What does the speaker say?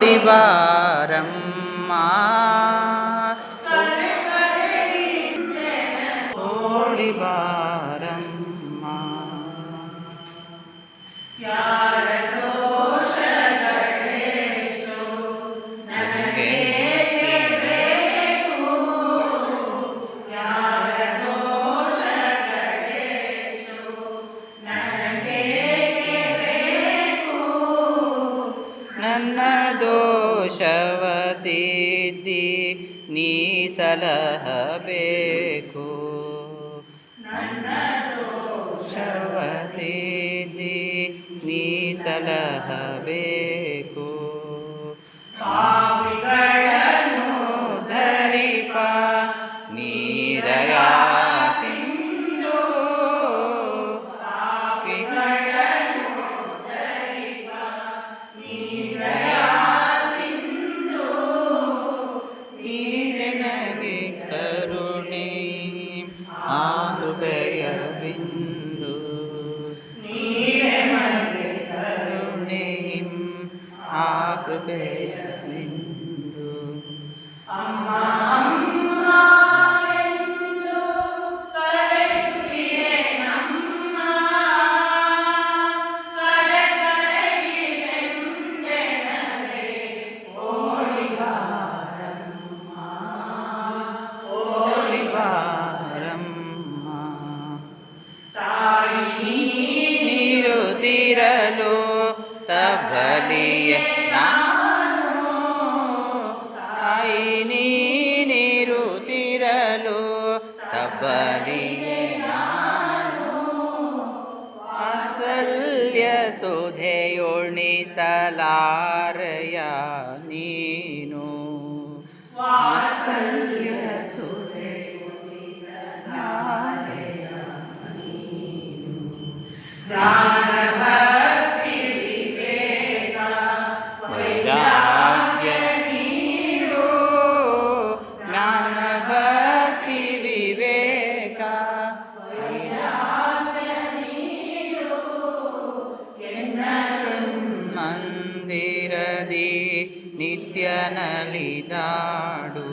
ஓடிவாரம்மா. ஓடிவாரம்மா ನನ್ನ ದೋಷವ ತಿದ್ದಿ ನೀ ಸಲಹಬೇಕು. ನನ್ನ ದೋಷವ ತಿದ್ದಿ ನೀ ಸಲಹಬೇಕು. ಪಾಪಿಗಳನ್ನು ಕೃಪೆಯ ಬಿಂದು ಕರುಣೆ ಆ ಕೃಪೆಯ ಬಿಂದು ನೀರು ತಿರಲು ತಬಲಿಯ ನಾನು ತಾಯಿ ನೀರು ತಿರಲು ತಬಲಿಯ ನಾನು. ವಾತ್ಸಲ್ಯ ಸುಧೆಯೊಣಿಸಲಾರಯ ನೀನು. ವಾತ್ಸಲ್ಯ ಸುಧೆಯೊಣಿಸಲಾರಯ ನೀನು ಮಂದಿರದಿ ನಿತ್ಯ ನಲಿದಾಡು